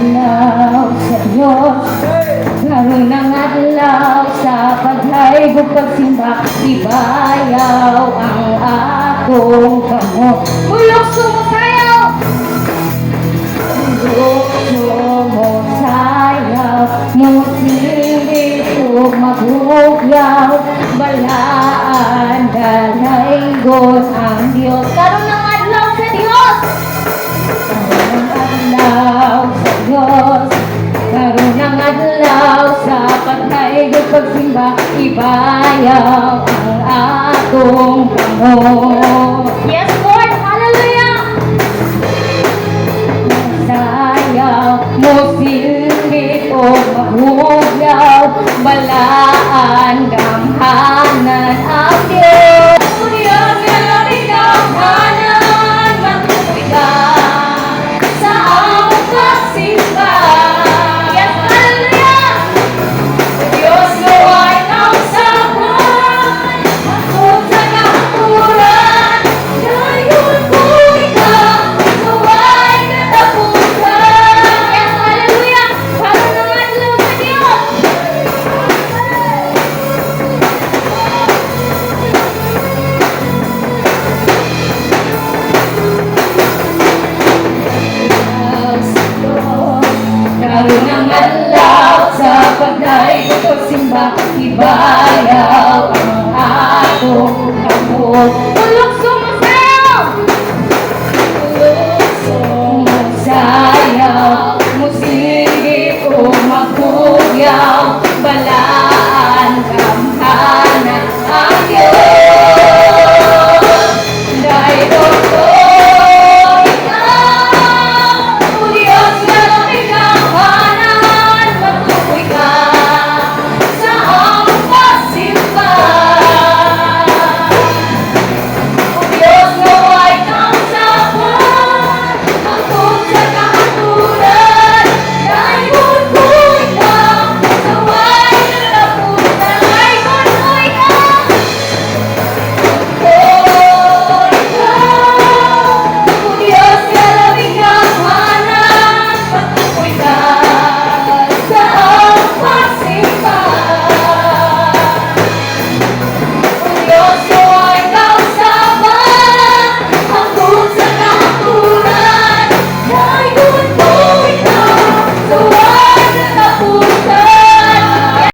adlaw sa Diyos. Karoon ang adlaw sa paghaibog pagsimba Ibayaw ang akong kamo Bulok sumusayaw Bulok sumusayaw Musilig magugyaw. Balaan dalay ang Diyos. Karoon Karoon ng adlaw sa pagkaigod pagsimba Ibayaw ang kamot Yes, pagsimba Ibayaw ang atong